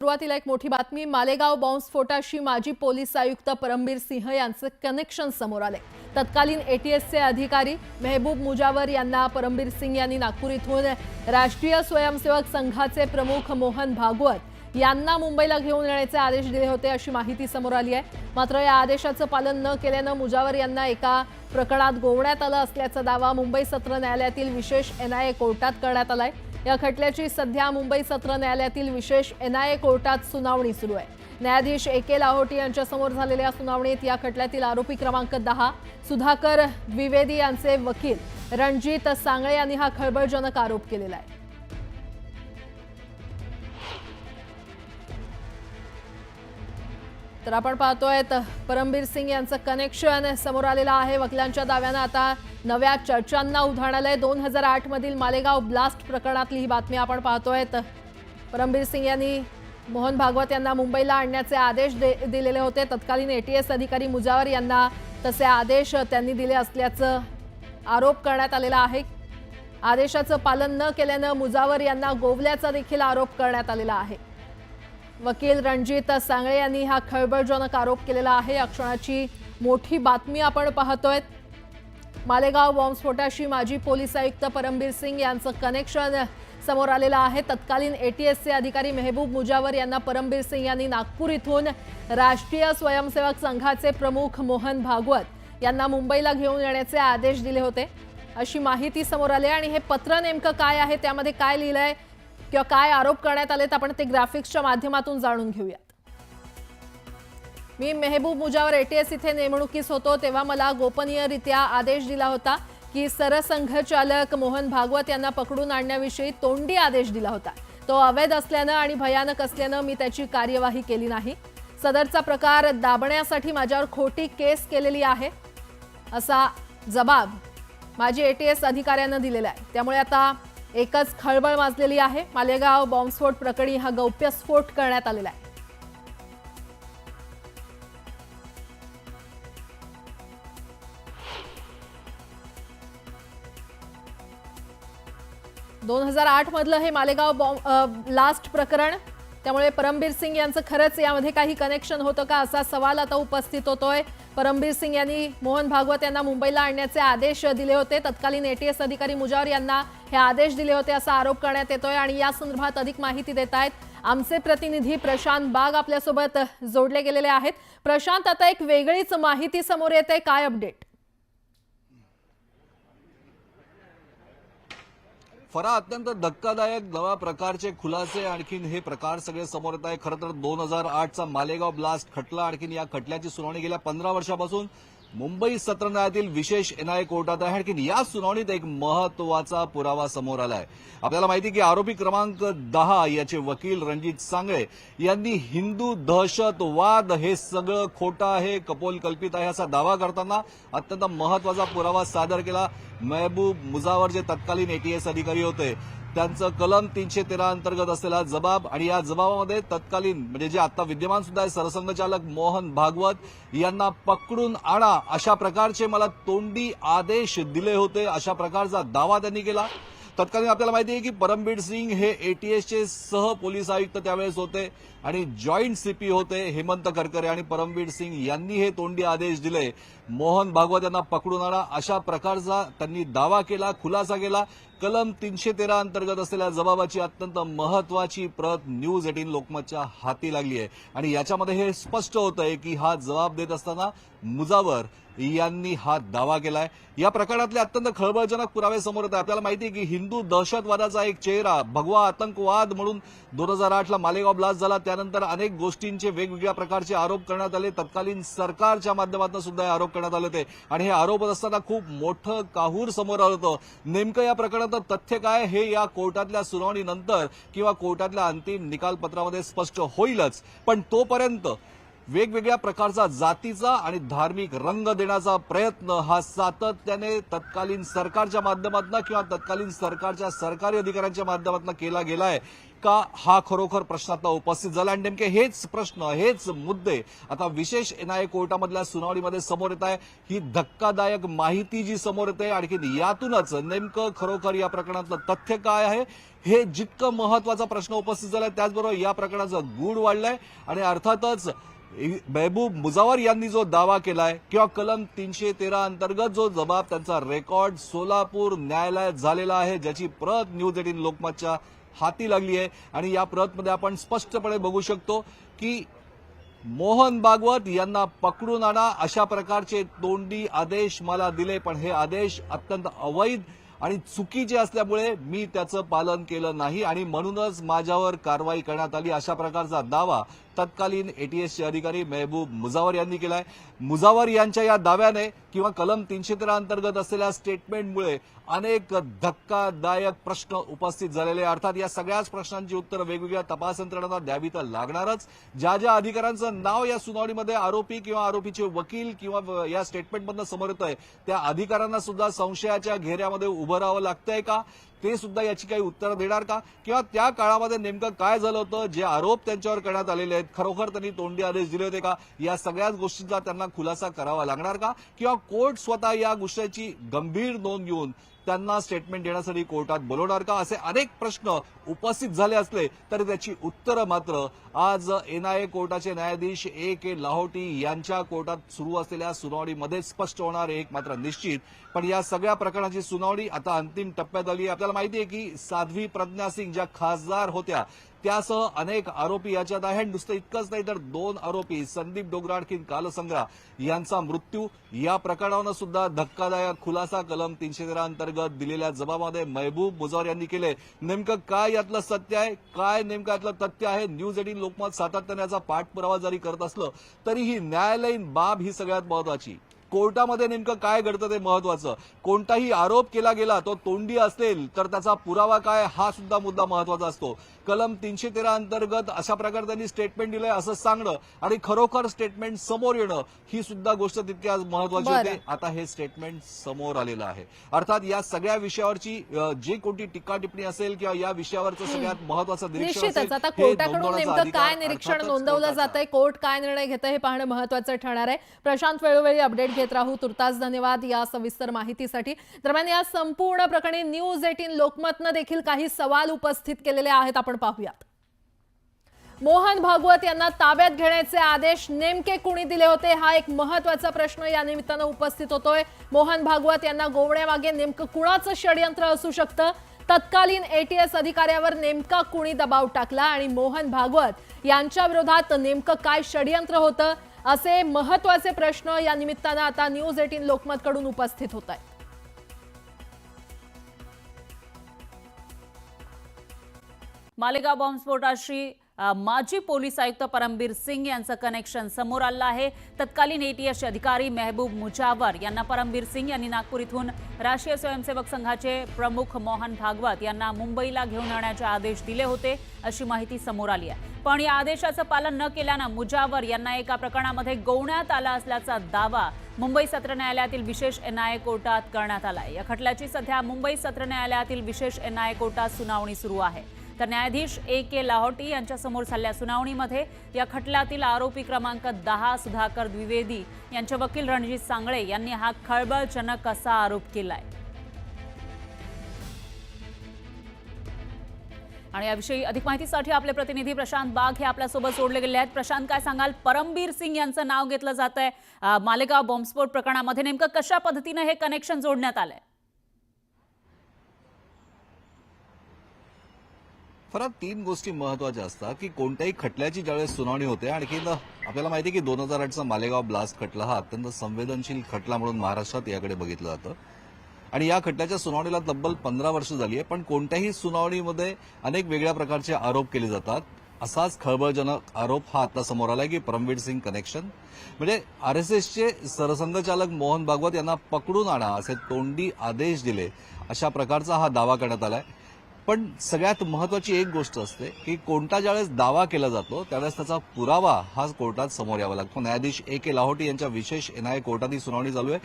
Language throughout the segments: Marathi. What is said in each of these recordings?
सुरुवातीला एक मोठी बातमी मालेगाव बॉम्बस्फोटाशी माजी पोलीस आयुक्त परमबीर सिंह यांचं कनेक्शन समोर आले तत्कालीन एटीएसचे अधिकारी मेहबूब मुजावर यांना परमबीर सिंग यांनी नागपूर इथून राष्ट्रीय स्वयंसेवक संघाचे प्रमुख मोहन भागवत यांना मुंबईला घेऊन येण्याचे आदेश दिले होते अशी माहिती समोर आली आहे. मात्र या आदेशाचं पालन न केल्यानं मुजावर यांना एका प्रकरणात गोवण्यात आलं असल्याचा दावा मुंबई सत्र न्यायालयातील विशेष एनआयए कोर्टात करण्यात आहे या खटल्याची सध्या मुंबई सत्र न्यायालयातील विशेष एनआयए कोर्टात सुनावणी सुरू आहे. न्यायाधीश ए के लाहोटी यांच्यासमोर झालेल्या सुनावणीत या खटल्यातील आरोपी क्रमांक दहा सुधाकर द्विवेदी यांचे वकील रणजित सांगळे यांनी हा खळबळजनक आरोप केलेला आहे. तर आपण पाहतोय परमबीर सिंग यांचं कनेक्शन समोर आलेलं आहे वकिलांच्या दाव्यानं. आता नव्या चर्चांना उधाण आलंय. दोन हजार आठ मधील मालेगाव ब्लास्ट प्रकरणातली ही बातमी आपण पाहतोय परमबीर सिंग यांनी मोहन भागवत यांना मुंबईला आणण्याचे आदेश दे- दिलेले होते. तत्कालीन एटीएस अधिकारी मुजावर यांना तसे आदेश त्यांनी दिले असल्याचं आरोप करण्यात आलेला आहे. आदेशाचं पालन न केल्यानं मुजावर यांना गोवल्याचा देखील आरोप करण्यात आलेला आहे. वकील रणजित सांगळे यांनी हा खळबळजनक आरोप केलेला आहे. या क्षणाची मोठी बातमी आपण पाहतोय. मालेगाव बॉम्बस्फोटाशी माजी पोलीस आयुक्त परमबीर सिंग यांचं कनेक्शन समोर आलेलं आहे. तत्कालीन एटीएसचे अधिकारी मेहबूब मुजावर यांना परमबीर सिंग यांनी नागपूर इथून राष्ट्रीय स्वयंसेवक संघाचे प्रमुख मोहन भागवत यांना मुंबईला घेऊन येण्याचे आदेश दिले होते. अशी माहिती समोर आली आहे आणि हे पत्र नेमकं काय आहे? त्यामध्ये काय लिहिलंय? किंवा काय आरोप करण्यात आलेत आपण ते ग्राफिक्सच्या माध्यमातून जाणून घेऊयात. मी मेहबूब मुजावर एटीएस इथे नेमणुकीस होतो तेव्हा मला गोपनीयरित्या आदेश दिला होता की सरसंघचालक मोहन भागवत यांना पकडून आणण्याविषयी तोंडी आदेश दिला होता. तो अवैध असल्यानं आणि भयानक असल्यानं मी त्याची कार्यवाही केली नाही. सदरचा प्रकार दाबण्यासाठी माझ्यावर खोटी केस केलेली आहे असा जबाब माझी एटीएस अधिकाऱ्यांना दिलेला आहे. त्यामुळे आता एकच खळबळ माजलेली आहे. मालेगाव बॉम्बस्फोट प्रकरणी हा गौप्यस्फोट करण्यात आलेला आहे. दोन हजार आठ मधलं हे मालेगाव बॉम्ब लास्ट प्रकरण. त्यामुळे परमबीर सिंग यांचं खरंच यामध्ये काही कनेक्शन होतं का असा सवाल आता उपस्थित होतोय. परमबीर सिंग यांनी मोहन भागवत यांना मुंबईला आणण्याचे आदेश दिले होते. तत्कालीन एटीएस अधिकारी मुजावर यांना हे आदेश दिले होते असा आरोप करण्यात येतोय आणि या संदर्भात अधिक माहिती देत आहेत. आमचे प्रतिनिधी प्रशांत बाग आपल्यासोबत जोडले गेलेले आहेत. प्रशांत आता एक वेगळीच माहिती समोर येते. काय अपडेट फरा अत्यंत धक्कादायक नव्या प्रकारचे खुलासे आणखीन हे प्रकार सगळे समोर येत आहे. खरं तर दोन हजार आठचा मालेगाव ब्लास्ट खटला आणखीन या खटल्याची सुनावणी गेल्या पंधरा वर्षापासून मुंबई सत्र न्यायालयातील विशेष एनआयए कोर्टात आहे. आणखी या सुनावणीत एक महत्त्वाचा पुरावा समोर आलाय. आपल्याला माहिती की आरोपी क्रमांक दहा याचे वकील रणजित सांगळे यांनी हिंदू दहशतवाद हे सगळं खोटं आहे कपोल कल्पित आहे असा दावा करताना अत्यंत महत्त्वाचा पुरावा सादर केला. महबूब मुजावर जे तत्कालीन एटीएस अधिकारी होते त्यांचं कलम तीनशे तेरा अंतर्गत असलेला जबाब आणि या जबाबामध्ये तत्कालीन म्हणजे जे आता विद्यमान सुद्धा आहे सरसंघचालक मोहन भागवत यांना पकडून आणा अशा प्रकारचे मला तोंडी आदेश दिले होते अशा प्रकारचा दावा त्यांनी केला. तत्कालीन आपल्याला माहिती आहे की परमबीर सिंग हे एटीएसचे सह पोलीस आयुक्त त्यावेळेस होते आणि जॉईंट सीपी होते हेमंत करकरे आणि परमबीर सिंग यांनी हे तोंडी आदेश दिले. मोहन भागवत यांना पकडून आणा अशा प्रकारचा त्यांनी दावा केला खुलासा केला. कलम तीनशे तेरा अंतर्गत असलेल्या जबाबाची अत्यंत महत्वाची प्रत न्यूज एटीन लोकमतच्या हाती लागली आहे. आणि याच्यामध्ये हे स्पष्ट होत आहे की हा जबाब देत असताना मुजावर यांनी हा दावा केलाय. या प्रकरणातले अत्यंत खळबळजनक पुरावे समोर येत आहे आपल्याला माहिती आहे की हिंदू दहशतवादाचा एक चेहरा भगवा आतंकवाद म्हणून दोन हजार आठला मालेगाव ब्लास्ट झाला. त्यानंतर अनेक गोष्टींचे वेगवेगळ्या प्रकारचे आरोप करण्यात आले. तत्कालीन सरकारच्या माध्यमातून सुद्धा हे आरोप करण्यात आले होते. आणि हे आरोप असताना खूप मोठं काहूर समोर आलं होतं. नेमकं या प्रकरणात तथ्य काय? हे या कोर्टातल्या सुनावणीनंतर किंवा कोर्टातल्या अंतिम निकालपत्रामध्ये स्पष्ट होईलच. पण तोपर्यंत वेगवेगळ्या प्रकारचा जातीचा आणि धार्मिक रंग देण्याचा प्रयत्न हा सातत्याने तत्कालीन सरकारच्या माध्यमातून किंवा तत्कालीन सरकारच्या सरकारी अधिकाऱ्यांच्या माध्यमातून केला गेलाय. का हा खरोखर प्रश्न आता उपस्थित झाला? आणि नेमके हेच प्रश्न हेच मुद्दे आता विशेष एनआयए कोर्टामधल्या सुनावणीमध्ये समोर येत आहे. ही धक्कादायक माहिती जी समोर येते आणखी यातूनच नेमकं खरोखर या प्रकरणातलं तथ्य काय आहे? हे जितकं महत्त्वाचा प्रश्न उपस्थित झालाय त्याचबरोबर या प्रकरणाचं गूढ वाढलंय. आणि अर्थातच महबूब मुजावर यांनी जो दावा केलाय किंवा कलम तीनशे तेरा अंतर्गत जो जबाब त्यांचा रेकॉर्ड सोलापूर न्यायालयात झालेला आहे ज्याची प्रत न्यूज एटीन लोकमतच्या हाती लागली आहे. आणि या प्रतमध्ये आपण स्पष्टपणे बघू शकतो की मोहन भागवत यांना पकडून आणा अशा प्रकारचे तोंडी आदेश मला दिले पण हे आदेश अत्यंत अवैध आणि चुकीचे असल्यामुळे मी त्याचं पालन केलं नाही. आणि म्हणूनच माझ्यावर कारवाई करण्यात आली. अशा प्रकारचा दावा तत्कालीन एटीएसचे अधिकारी मेहबूब मुजावर यांनी केलाय. मुजावर यांच्या या दाव्याने किंवा कलम तीनशे तेरा अंतर्गत असलेल्या स्टेटमेंटमुळे अनेक धक्कादायक प्रश्न उपस्थित झालेले अर्थात या सगळ्याच प्रश्नांची उत्तरं वेगवेगळ्या तपास यंत्रणांना द्यावी तर लागणारच. ज्या ज्या अधिकाऱ्यांचं नाव या सुनावणीमध्ये आरोपी किंवा आरोपीचे वकील किंवा या स्टेटमेंटमधनं समोर येत आहे त्या अधिकाऱ्यांना सुद्धा संशयाच्या घेऱ्यामध्ये उभं राहावं लागतंय का? ते सुद्धा याची काही उत्तरं देणार का? किंवा त्या काळामध्ये नेमकं काय झालं होतं? जे आरोप त्यांच्यावर करण्यात आलेले आहेत खरोखर त्यांनी तोंडी आदेश दिले होते का? या सगळ्याच गोष्टींचा त्यांना खुलासा करावा लागणार का? किंवा कोर्ट स्वतः या गोष्टीची गंभीर नोंद घेऊन त्यांना स्टेटमेंट देण्यासाठी कोर्टात बोलवणार का? असे अनेक प्रश्न उपस्थित झाले असले तरी त्याची उत्तरं मात्र आज एनआयए कोर्टाचे न्यायाधीश ए के लाहोटी यांच्या कोर्टात सुरू असलेल्या सुनावणीमध्ये स्पष्ट होणार एक मात्र निश्चित. पण या सगळ्या प्रकरणाची सुनावणी आता अंतिम टप्प्यात आली आपल्याला माहिती आहे की साध्वी प्रज्ञा सिंग ज्या खासदार होत्या त्यासह अनेक आरोपी याच्यात आहे आणि नुसतं इतकंच नाही तर दोन आरोपी संदीप डोगरा आणखीन कालसंग्रा यांचा मृत्यू. या प्रकरणानं सुद्धा धक्कादायक खुलासा कलम तीनशे तेरा अंतर्गत दिलेल्या जबाबामध्ये महबूब मुजावर यांनी केले. नेमकं काय यातलं सत्य आहे? काय नेमकं यातलं तथ्य आहे? न्यूज एटीन लोकमत सातत्याने याचा पाठपुरावा जरी करत असलं तरीही न्यायालयीन बाब ही सगळ्यात महत्वाची. कोर्टामध्ये नेमकं काय घडतं ते महत्वाचं? कोणताही आरोप केला गेला तो तोंडी असेल तर त्याचा पुरावा काय हा सुद्धा मुद्दा महत्त्वाचा असतो. कलम तीनशे तेरा अंतर्गत अशा प्रकारे त्यांनी स्टेटमेंट दिलंय असं सांगणं आणि खरोखर स्टेटमेंट समोर येणं ही सुद्धा गोष्ट तितक्याच महत्वाची. होते. आता हे स्टेटमेंट समोर आलेलं आहे. अर्थात या सगळ्या विषयावरची जी कोणती टीका टिप्पणी असेल किंवा या विषयावरचं सगळ्यात महत्वाचं निरीक्षण निश्चितच. असेल, आता कोर्टाकडून नोंदवण्याचा नेमकं काय निरीक्षण नोंदवलं जात आहे कोर्ट काय निर्णय घेतं हे पाहणं महत्वाचं ठरणार आहे. प्रशांत वेळोवेळी अपडेट घेत राहू. तुर्तास धन्यवाद या सविस्तर माहितीसाठी. दरम्यान या संपूर्ण प्रकरणी न्यूज एटीन लोकमतनं देखील काही सवाल उपस्थित केलेले आहेत. आपण पाहूयात. मोहन भागवत यांना ताब्यात घेण्याचे आदेश नेमके कुणी दिले होते? हा एक महत्त्वाचा प्रश्न या निमित्तानं उपस्थित होतोय. मोहन भागवत यांना गोवण्यामागे नेमकं कुणाचं षडयंत्र असू शकतं? तत्कालीन एटीएस अधिकाऱ्यावर नेमका कुणी दबाव टाकला? आणि मोहन भागवत यांच्या विरोधात नेमकं काय षडयंत्र होतं? असे महत्त्वाचे प्रश्न या निमित्तानं आता न्यूज एटीन लोकमतकडून उपस्थित होत आहेत. मालेगाव बॉम्बस्फोटाशी माजी पोलीस आयुक्त परमबीर सिंग यांचं कनेक्शन समोर आलं आहे. तत्कालीन एटीएसचे अधिकारी मेहबूब मुजावर यांना परमबीर सिंग यांनी नागपूर इथून राष्ट्रीय स्वयंसेवक संघाचे प्रमुख मोहन भागवत यांना मुंबईला घेऊन आणण्याचे आदेश दिले होते अशी माहिती समोर आली आहे. पण या आदेशाचं पालन न केल्यानं मुजावर यांना एका प्रकरणामध्ये गोवण्यात आला असल्याचा दावा मुंबई सत्र न्यायालयातील विशेष एनआयए कोर्टात करण्यात आलाय. या खटल्याची सध्या मुंबई सत्र न्यायालयातील विशेष एनआयए कोर्टात सुनावणी सुरू आहे. तर न्यायाधीश ए के लाहोटी यांच्यासमोर झालेल्या सुनावणीमध्ये या खटल्यातील आरोपी क्रमांक दहा सुधाकर द्विवेदी यांचे वकील रणजित सांगळे यांनी हा खळबळजनक असा आरोप केलाय. आणि याविषयी अधिक माहितीसाठी आपले प्रतिनिधी प्रशांत बाग हे आपल्यासोबत जोडले गेले आहेत. प्रशांत काय सांगाल? परमबीर सिंग यांचं नाव घेतलं जात आहे मालेगाव बॉम्बस्फोट प्रकरणामध्ये नेमकं कशा पद्धतीनं हे कनेक्शन जोडण्यात आलंय? फरक तीन गोष्टी महत्त्वाच्या असतात की कोणत्याही खटल्याची ज्यावेळेस सुनावणी होते आणखी आपल्याला माहिती आहे की दोन हजार आठचा मालेगाव ब्लास्ट खटला हा अत्यंत संवेदनशील खटला म्हणून महाराष्ट्रात याकडे बघितलं जातं. आणि या खटल्याच्या सुनावणीला तब्बल पंधरा वर्ष झाली आहे पण कोणत्याही सुनावणीमध्ये अनेक वेगळ्या प्रकारचे आरोप केले जातात. असाच खळबळजनक आरोप हा आता समोर आलाय की परमवीर सिंग कनेक्शन म्हणजे आर एस एसचे सरसंघचालक मोहन भागवत यांना पकडून आणा असे तोंडी आदेश दिले अशा प्रकारचा हा दावा करण्यात आलाय. पण सगळ्यात महत्वाची एक गोष्ट असते की कोणता ज्यावेळेस दावा केला जातो त्यावेळेस त्याचा पुरावा हा कोर्टात समोर यावा लागतो. न्यायाधीश ए के लाहोटी यांच्या विशेष एनआयए कोर्टात ही सुनावणी चालू आहे.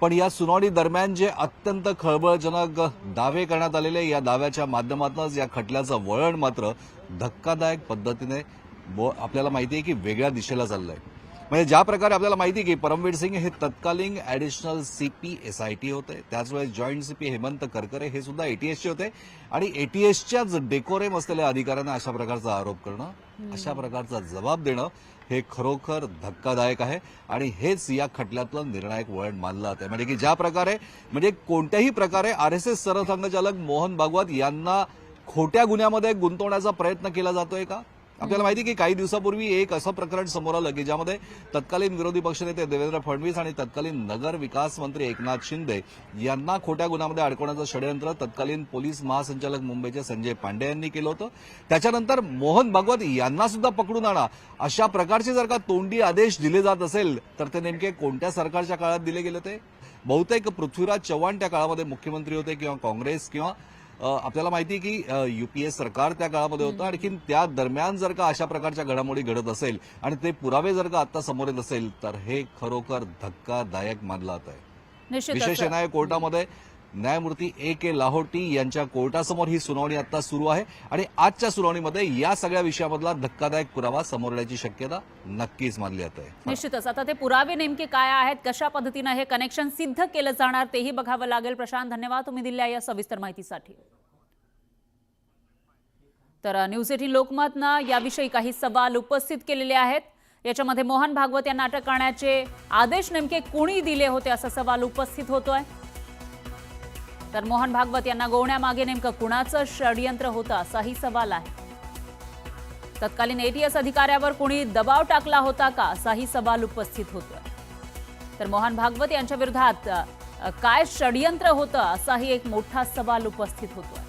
पण या सुनावणी दरम्यान जे अत्यंत खळबळजनक दावे करण्यात आलेले या दाव्याच्या माध्यमातूनच या खटल्याचं वळण मात्र धक्कादायक पद्धतीने आपल्याला माहिती आहे की वेगळ्या दिशेला चाललंय. म्हणजे ज्या प्रकारे आपल्याला माहिती आहे की परमवीर सिंग हे तत्कालीन ऍडिशनल सीपी एसआयटी होते. त्याच वेळेस जॉईंट सीपी हेमंत करकरे हे सुद्धा एटीएसचे होते. आणि एटीएसच्याच डेकोरेम असलेल्या अधिकाऱ्यांना अशा प्रकारचा आरोप करणं अशा प्रकारचा जबाब देणं हे खरोखर धक्कादायक आहे. आणि हेच या खटल्यातलं निर्णायक वळण मानलं जातं म्हणजे की ज्या प्रकारे म्हणजे कोणत्याही प्रकारे आर एस एस सरसंघचालक मोहन भागवत यांना खोट्या गुन्ह्यामध्ये गुंतवण्याचा प्रयत्न केला जातोय का? आपल्याला माहिती की काही दिवसापूर्वी एक असं प्रकरण समोर आलं की ज्यामध्ये तत्कालीन विरोधी पक्षनेते देवेंद्र फडणवीस आणि तत्कालीन नगर विकास मंत्री एकनाथ शिंदे यांना खोट्या गुन्ह्यामध्ये अडकवण्याचं षडयंत्र तत्कालीन पोलीस महासंचालक मुंबईचे संजय पांडे यांनी केलं होतं. त्याच्यानंतर मोहन भागवत यांना सुद्धा पकडून आणा. अशा प्रकारचे जर का तोंडी आदेश दिले जात असेल तर ते नेमके कोणत्या सरकारच्या काळात दिले गेले ते बहुतेक पृथ्वीराज चव्हाण त्या काळामध्ये मुख्यमंत्री होते किंवा काँग्रेस किंवा आपल्याला माहिती आहे की युपीए सरकार त्या काळामध्ये होतं. आणखीन त्या दरम्यान जर का अशा प्रकारच्या घडामोडी घडत असेल आणि ते पुरावे जर का आता समोर येत असेल तर हे खरोखर धक्कादायक मानलं जात आहे विशेष न्याय कोर्टामध्ये न्यायमूर्ती ए के लाहोटी यांच्या कोर्टासमोर ही सुनावणी आता सुरू आहे आणि आजच्या सुनावणीमध्ये या सगळ्या विषयामधला धक्कादायक पुरावा समोर येण्याची शक्यता नक्कीच मानली जात. आहे निश्चितच. आता ते पुरावे नेमके काय आहेत कशा पद्धतीनं हे कनेक्शन सिद्ध केलं जाणार तेही बघावं लागेल. प्रशांत धन्यवाद. तुम्ही दिल्या या सविस्तर माहितीसाठी. तर न्यूज एटीन लोकमतनं याविषयी काही सवाल उपस्थित केलेले आहेत. याच्यामध्ये मोहन भागवत यांना अटक करण्याचे आदेश नेमके कोणी दिले होते असा सवाल उपस्थित होतोय. तर मोहन भागवत यांना गोवण्यामागे नेमकं कुणाचं षडयंत्र होतं असाही सवाल आहे. तत्कालीन एटीएस अधिकाऱ्यावर कोणी दबाव टाकला होता का असाही सवाल उपस्थित होतोय. तर मोहन भागवत यांच्या विरोधात काय षडयंत्र होतं असाही एक मोठा सवाल उपस्थित होतोय.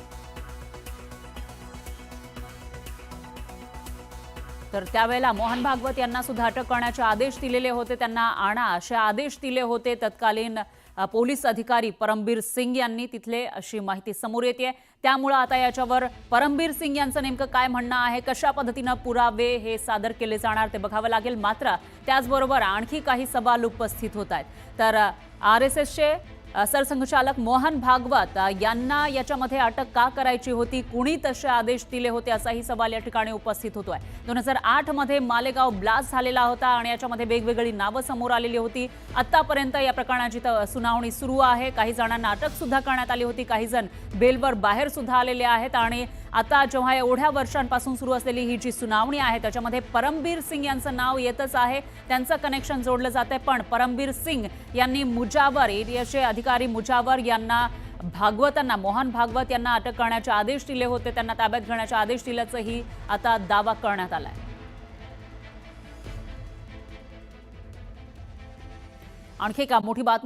तर त्यावेळेला मोहन भागवत यांना सुद्धा अटक करण्याचे आदेश दिलेले होते त्यांना आणा असे आदेश दिले होते तत्कालीन पोलीस अधिकारी परमबीर सिंग यांनी तिथले अशी माहिती समोर येते त्यामुळं आता याच्यावर परमबीर सिंग यांचं नेमकं काय म्हणणं आहे कशा पद्धतीनं पुरावे हे सादर केले जाणार ते बघावं लागेल. मात्र त्याचबरोबर आणखी काही सवाल उपस्थित होत आहेत. तर आर एस एसचे सरसंघचालक मोहन भागवत यांना याच्यामध्ये अटक का करायची होती? कुणी तसे आदेश दिले होते? असाही सवाल या ठिकाणी उपस्थित होतोय. दोन हजार आठमध्ये मालेगाव ब्लास्ट झालेला होता आणि याच्यामध्ये वेगवेगळी नावं समोर आलेली होती. आतापर्यंत या प्रकरणाची सुनावणी सुरू आहे. काही जणांना अटक सुद्धा करण्यात आली होती. काही जण बेलवर बाहेर सुद्धा आलेले आहेत आणि आता जेव्हा एवढ्या वर्षांपासून सुरू असलेली ही जी सुनावणी आहे त्याच्यामध्ये परमबीर सिंग यांचं नाव येतच आहे. त्यांचं कनेक्शन जोडलं जात आहे पण परमबीर सिंग यांनी मुजावर एरियाचे अधिकारी मुजावर यांना भागवतांना मोहन भागवत यांना अटक करण्याचे आदेश दिले होते. त्यांना ताब्यात घेण्याचे आदेश दिल्याचंही आता दावा करण्यात आलाय. आणखी का मोठी बातमी